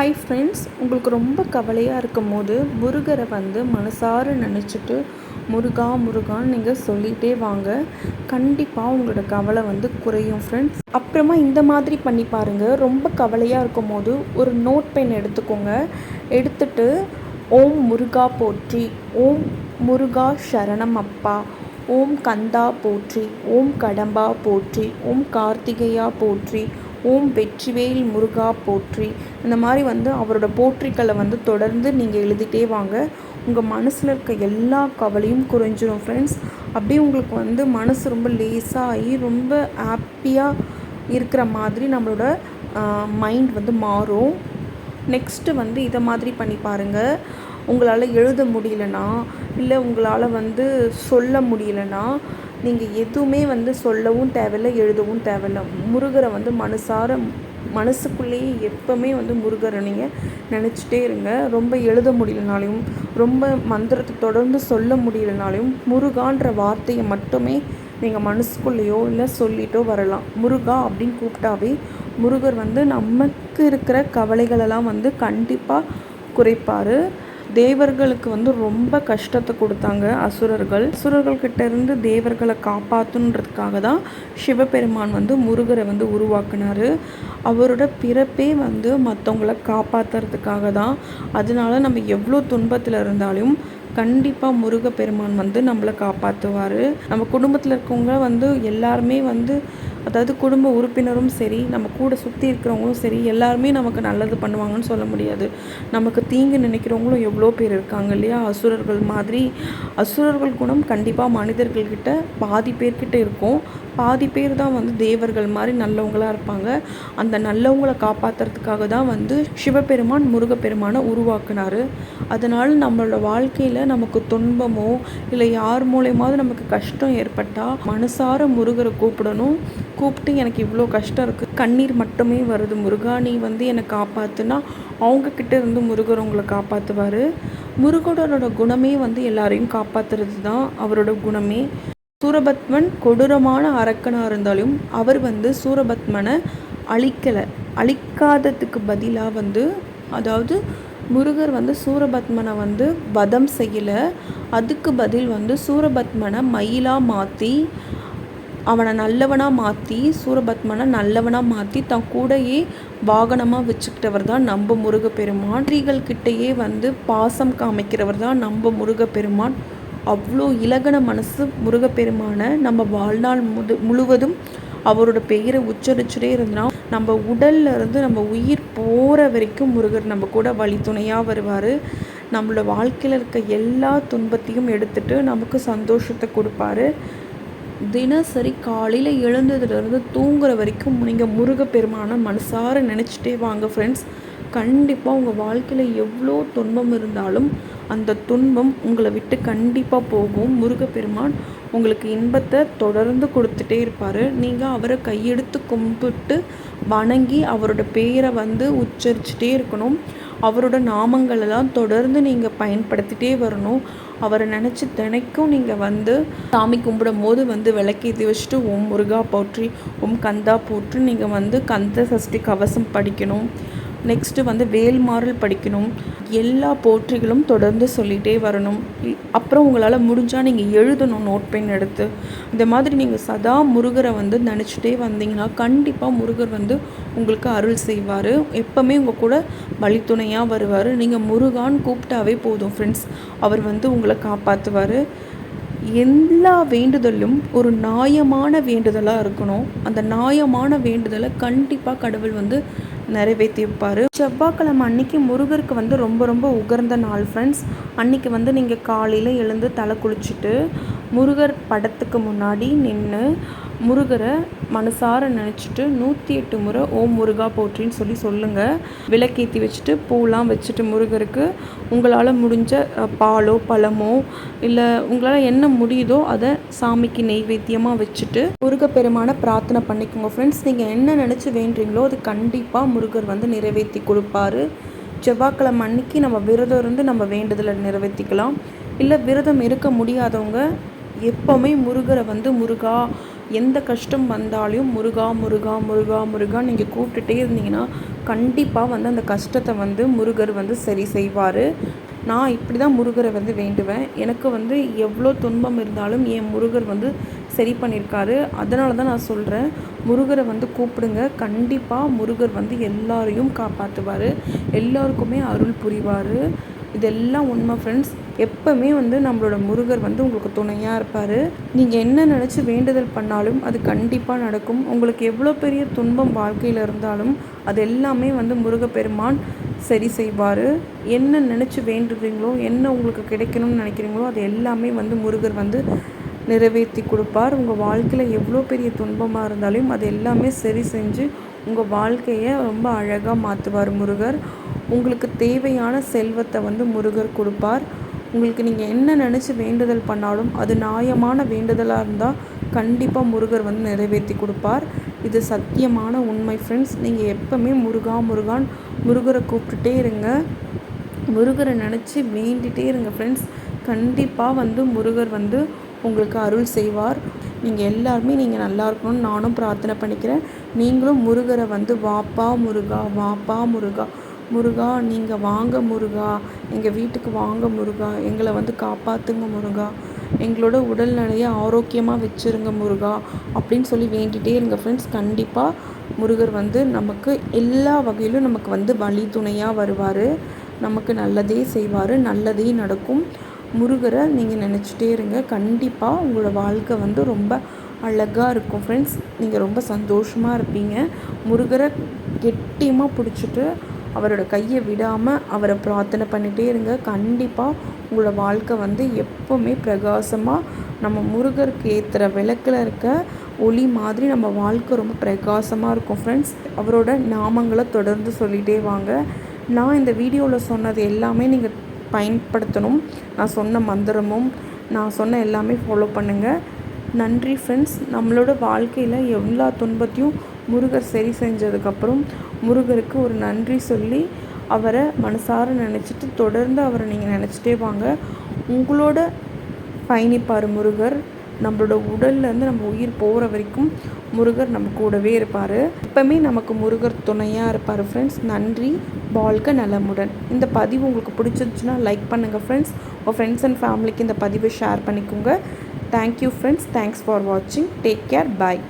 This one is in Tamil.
ஹாய் ஃப்ரெண்ட்ஸ் உங்களுக்கு ரொம்ப கவலையாக இருக்கும் போது முருகரை வந்து மனசார நினச்சிட்டு முருகா முருகான்னு நீங்கள் சொல்லிகிட்டே வாங்க. கண்டிப்பாக உங்களோட கவலை வந்து குறையும் ஃப்ரெண்ட்ஸ் அப்புறமா இந்த மாதிரி பண்ணி பாருங்கள் ரொம்ப கவலையாக இருக்கும் போது ஒரு நோட் பென் எடுத்துக்கோங்க. எடுத்துட்டு ஓம் முருகா போற்றி ஓம் முருகா சரணம் அப்பா ஓம் கந்தா போற்றி ஓம் கடம்பா போற்றி ஓம் கார்த்திகையா போற்றி ஓம் வெற்றிவேல் முருகா போற்றி. இந்த மாதிரி வந்து அவரோட போற்றிக்களை வந்து தொடர்ந்து நீங்கள் எழுதிட்டே வாங்க. உங்கள் மனசில் இருக்க எல்லா கவலையும் குறைஞ்சிரும் ஃப்ரெண்ட்ஸ் அப்படியே உங்களுக்கு வந்து மனசு ரொம்ப லேஸாகி ரொம்ப ஹாப்பியாக இருக்கிற மாதிரி நம்மளோட மைண்ட் வந்து மாறும். நெக்ஸ்ட்டு வந்து இதை மாதிரி பண்ணி பாருங்கள் உங்களால் எழுத முடியலனா இல்லை உங்களால் வந்து சொல்ல முடியலனா நீங்கள் எதுவுமே வந்து சொல்லவும் தேவையில்ல எழுதவும் தேவையில்ல. முருகரை வந்து மனசார மனசுக்குள்ளேயே எப்போவுமே வந்து முருகரை நீங்கள் நினச்சிட்டே இருங்க. ரொம்ப எழுத முடியலனாலையும் ரொம்ப மந்திரத்தை தொடர்ந்து சொல்ல முடியலனாலையும் முருகான்ற வார்த்தையை மட்டுமே நீங்கள் மனசுக்குள்ளேயோ இல்லை சொல்லிட்டோ வரலாம். முருகா அப்படின்னு கூப்பிட்டாவே முருகர் வந்து நமக்கு இருக்கிற கவலைகளெல்லாம் வந்து கண்டிப்பாக குறைப்பார். தேவர்களுக்கு வந்து ரொம்ப கஷ்டத்தை கொடுத்தாங்க அசுரர்கள். அசுரர்கள் கிட்ட இருந்து தேவர்களை காப்பாற்றுன்றதுக்காக தான் சிவபெருமான் வந்து முருகரை வந்து உருவாக்குனார். அவரோட பிறப்பே வந்து மற்றவங்கள காப்பாற்றுறதுக்காக தான். அதனால நம்ம எவ்வளோ துன்பத்தில் இருந்தாலும் கண்டிப்பாக முருகப்பெருமான் வந்து நம்மளை காப்பாற்றுவார் நம்ம குடும்பத்தில் இருக்கவங்க வந்து எல்லாருமே வந்து அதாவது குடும்ப உறுப்பினரும் சரி நம்ம கூட சுற்றி இருக்கிறவங்களும் சரி எல்லாருமே நமக்கு நல்லது பண்ணுவாங்கன்னு சொல்ல முடியாது. நமக்கு தீங்கு நினைக்கிறவங்களும் எவ்வளோ பேர் இருக்காங்க இல்லையா? அசுரர்கள் மாதிரி. அசுரர்கள் குணம் கண்டிப்பாக மனிதர்கள்கிட்ட பாதி பேர்கிட்ட இருக்கும். பாதி பேர் தான் வந்து தேவர்கள் மாதிரி நல்லவங்களாக இருப்பாங்க. அந்த நல்லவங்களை காப்பாற்றுறதுக்காக தான் வந்து சிவபெருமான் முருகப்பெருமானை உருவாக்குனார். அதனால் நம்மளோட வாழ்க்கையில் நமக்கு துன்பமோ இல்லை யார் மூலயமாவது நமக்கு கஷ்டம் ஏற்பட்டால் மனசார முருகரை கூப்பிடணும். கூப்பிட்டு எனக்கு இவ்வளோ கஷ்டம் இருக்குது கண்ணீர் மட்டுமே வருது. முருகா நீ வந்து என்னை காப்பாற்றுனா அவங்கக்கிட்ட இருந்து முருகர் உங்களை காப்பாற்றுவார் முருகனோட குணமே வந்து எல்லாரையும் காப்பாற்றுறது தான் அவரோட குணமே. சூரபத்மன் கொடூரமான அரக்கனாக இருந்தாலும் அவர் வந்து சூரபத்மனை அழிக்கலை. அழிக்காததுக்கு பதிலாக வந்து அதாவது முருகர் வந்து சூரபத்மனை வந்து வதம் செய்யலை. அதுக்கு பதில் வந்து சூரபத்மனை மயிலாக மாற்றி அவனை நல்லவனாக மாற்றி சூரபத்மனை நல்லவனாக மாற்றி தன் கூடையே வாகனமாக வச்சுக்கிட்டவர் தான் நம்ம முருகப்பெருமான். ஸ்திரீகள்கிட்டயே வந்து பாசம் காமிக்கிறவர் தான் நம்ம முருகப்பெருமான். அவ்வளோ இலகன மனசு முருகப்பெருமான நம்ம வாழ்நாள் முது முழுவதும் அவரோட பெயரை உச்சரிச்சுட்டே இருந்தோம் நம்ம உடல்ல இருந்து நம்ம உயிர் போகிற வரைக்கும் முருகர் நம்ம கூட வழி துணையாக வருவார். நம்மளோட வாழ்க்கையில் இருக்க எல்லா துன்பத்தையும் எடுத்துட்டு நமக்கு சந்தோஷத்தை கொடுப்பாரு. தினசரி காலையில் எழுந்ததுலேருந்து தூங்குற வரைக்கும் நீங்கள் முருகப்பெருமானை மனசார நினச்சிட்டே வாங்க ஃப்ரெண்ட்ஸ் கண்டிப்பாக உங்கள் வாழ்க்கையில் எவ்வளோ துன்பம் இருந்தாலும் அந்த துன்பம் உங்களை விட்டு கண்டிப்பாக போகும். முருகப்பெருமான் உங்களுக்கு இன்பத்தை தொடர்ந்து கொடுத்துட்டே இருப்பார். நீங்கள் அவரை கையெடுத்து கும்பிட்டு வணங்கி அவரோட பேரை வந்து உச்சரிச்சுட்டே இருக்கணும். அவரோட நாமங்களெல்லாம் தொடர்ந்து நீங்கள் பயன்படுத்திட்டே வரணும். அவரை நினச்சி தினைக்கும் நீங்கள் வந்து சாமி கும்பிடும் போது வந்து விளக்கேற்றி வச்சுட்டு ஓம் முருகா போற்றி ஓம் கந்தா போற்று நீங்கள் வந்து கந்த சஷ்டி கவசம் படிக்கணும். நெக்ஸ்ட்டு வந்து வேல்மாறல் படிக்கணும். எல்லா போற்றிகளும் தொடர்ந்து சொல்லிகிட்டே வரணும். அப்புறம் உங்களால் முடிஞ்சால் நீங்கள் எழுதணும் நோட் பென் எடுத்து. இந்த மாதிரி நீங்கள் சதா முருகரை வந்து நினச்சிட்டே வந்தீங்கன்னா கண்டிப்பாக முருகர் வந்து உங்களுக்கு அருள் செய்வார். எப்போவுமே உங்கள் கூட வழித்துணையாக வருவார். நீங்கள் முருகான்னு கூப்பிட்டாவே போதும் ஃப்ரெண்ட்ஸ் அவர் வந்து உங்களை காப்பாற்றுவார் எல்லா வேண்டுதலும் ஒரு நியாயமான வேண்டுதலாக இருக்கணும். அந்த நியாயமான வேண்டுதலை கண்டிப்பாக கடவுள் வந்து நிறைவேற்றி வைப்பார் செவ்வாய்க்கிழமை அன்னைக்கு முருகருக்கு வந்து ரொம்ப ரொம்ப உகர்ந்த நாள் ஃப்ரெண்ட்ஸ் அன்னைக்கு வந்து நீங்கள் காலையில் எழுந்து தலை குளிச்சுட்டு முருகர் படத்துக்கு முன்னாடி நின்று முருகரை மனசார நினச்சிட்டு நூற்றி எட்டு முறை ஓம் முருகா போற்றின்னு சொல்லி சொல்லுங்கள் விளக்கேற்றி வச்சுட்டு பூலாம் வச்சுட்டு முருகருக்கு உங்களால் முடிஞ்ச பாலோ பழமோ இல்லை உங்களால் என்ன முடியுதோ அதை சாமிக்கு நெய்வேத்தியமாக வச்சுட்டு முருகப்பெருமான பிரார்த்தனை பண்ணிக்கோங்க. ஃப்ரெண்ட்ஸ் நீங்கள் என்ன நினச்சி வேண்டுறீங்களோ அது கண்டிப்பாக முருகர் வந்து நிறைவேற்றி கொடுப்பாரு. செவ்வாய்க்கிழமை அன்னைக்கு நம்ம விரதம் இருந்து நம்ம வேண்டுதலை நிறைவேற்றிக்கலாம் இல்லை விரதம் இருக்க முடியாதவங்க எப்போவுமே முருகரை வந்து முருகா எந்த கஷ்டம் வந்தாலும் முருகா முருகா முருகா முருகா நீங்கள் கூப்பிட்டுட்டே இருந்தீங்கன்னா கண்டிப்பாக வந்து அந்த கஷ்டத்தை வந்து முருகர் வந்து சரி செய்வார். நான் இப்படி தான் முருகரை வந்து வேண்டுவேன். எனக்கு வந்து எவ்வளோ துன்பம் இருந்தாலும் என் முருகர் வந்து சரி பண்ணியிருக்காரு. அதனால தான் நான் சொல்கிறேன் முருகரை வந்து கூப்பிடுங்க. கண்டிப்பாக முருகர் வந்து எல்லாரையும் காப்பாற்றுவார் எல்லாருக்குமே அருள் புரிவார். இதெல்லாம் உண்மை ஃப்ரெண்ட்ஸ் எப்போவுமே வந்து நம்மளோட முருகர் வந்து உங்களுக்கு துணையாக இருப்பார். நீங்கள் என்ன நினச்சி வேண்டுதல் பண்ணாலும் அது கண்டிப்பாக நடக்கும். உங்களுக்கு எவ்வளோ பெரிய துன்பம் வாழ்க்கையில் இருந்தாலும் அது எல்லாமே வந்து முருகப்பெருமான் சரி செய்வார். என்ன நினச்சி வேண்டுறீங்களோ என்ன உங்களுக்கு கிடைக்கணும்னு நினைக்கிறீங்களோ அது எல்லாமே வந்து முருகர் வந்து நிறைவேற்றி கொடுப்பார். உங்கள் வாழ்க்கையில் எவ்வளோ பெரிய துன்பமாக இருந்தாலும் அது எல்லாமே சரி செஞ்சு உங்கள் வாழ்க்கையை ரொம்ப அழகாக மாற்றுவார் முருகர். உங்களுக்கு தேவையான செல்வத்தை வந்து முருகர் கொடுப்பார். உங்களுக்கு நீங்கள் என்ன நினச்சி வேண்டுதல் பண்ணாலும் அது நியாயமான வேண்டுதலாக இருந்தால் கண்டிப்பாக முருகர் வந்து நிறைவேற்றி கொடுப்பார். இது சத்தியமான உண்மை ஃப்ரெண்ட்ஸ் நீங்கள் எப்போவுமே முருகா முருகான் முருகரை கூப்பிட்டுட்டே இருங்க. முருகரை நினச்சி வேண்டிகிட்டே இருங்க ஃப்ரெண்ட்ஸ் கண்டிப்பாக வந்து முருகர் வந்து உங்களுக்கு அருள் செய்வார். நீங்கள் எல்லாருமே நீங்கள் நல்லா இருக்கணும்னு நானும் பிரார்த்தனை பண்ணிக்கிறேன். நீங்களும் முருகரை வந்து வாப்பா முருகா வாப்பா முருகா முருகா நீங்கள் வாங்க முருகா எங்கள் வீட்டுக்கு வாங்க முருகா எங்களை வந்து காப்பாற்றுங்க முருகா எங்களோட உடல்நிலையை ஆரோக்கியமாக வச்சுருங்க முருகா அப்படின்னு சொல்லி வேண்டிகிட்டே இருங்க ஃப்ரெண்ட்ஸ் கண்டிப்பாக முருகர் வந்து நமக்கு எல்லா வகையிலும் நமக்கு வந்து வழி துணையாக வருவார். நமக்கு நல்லதே செய்வார் நல்லதே நடக்கும். முருகரை நீங்கள் நினச்சிட்டே இருங்க. கண்டிப்பாக உங்களோட வாழ்க்கை வந்து ரொம்ப அழகாக இருக்கும் ஃப்ரெண்ட்ஸ் நீங்கள் ரொம்ப சந்தோஷமாக இருப்பீங்க. முருகரை கெட்டியமாக பிடிச்சிட்டு அவரோட கையை விடாமல் அவரை பிரார்த்தனை பண்ணிகிட்டே இருங்க. கண்டிப்பாக உங்களோட வாழ்க்கை வந்து எப்போவுமே பிரகாசமாக நம்ம முருகருக்கு ஏற்றுற விளக்கில் இருக்க ஒளி மாதிரி நம்ம வாழ்க்கை ரொம்ப பிரகாசமாக இருக்கும். ஃப்ரெண்ட்ஸ் அவரோட நாமங்களை தொடர்ந்து சொல்லிகிட்டே வாங்க. நான் இந்த வீடியோவில் சொன்னது எல்லாமே நீங்கள் பயன்படுத்தணும். நான் சொன்ன மந்திரமும் நான் சொன்ன எல்லாமே ஃபாலோ பண்ணுங்கள் நன்றி ஃப்ரெண்ட்ஸ் நம்மளோட வாழ்க்கையில் எல்லா துன்பத்தையும் முருகர் சரி செஞ்சதுக்கப்புறம் முருகருக்கு ஒரு நன்றி சொல்லி அவரை மனசார நினச்சிட்டு தொடர்ந்து அவரை நீங்கள் நினச்சிட்டே வாங்க. உங்களோட பயணிப்பார் முருகர். நம்மளோட உடல்லேருந்து நம்ம உயிர் போகிற வரைக்கும் முருகர் நம்ம கூடவே இருப்பார். எப்போவுமே நமக்கு முருகர் துணையாக இருப்பார் ஃப்ரெண்ட்ஸ் நன்றி வாழ்க நலமுடன். இந்த பதிவு உங்களுக்கு பிடிச்சிருந்துச்சுன்னா லைக் பண்ணுங்கள் ஃப்ரெண்ட்ஸ் உங்கள் ஃப்ரெண்ட்ஸ் அண்ட் ஃபேமிலிக்கு இந்த பதிவை ஷேர் பண்ணிக்கோங்க. Thank you friends thanks for வாட்சிங் டேக் கேர் பாய்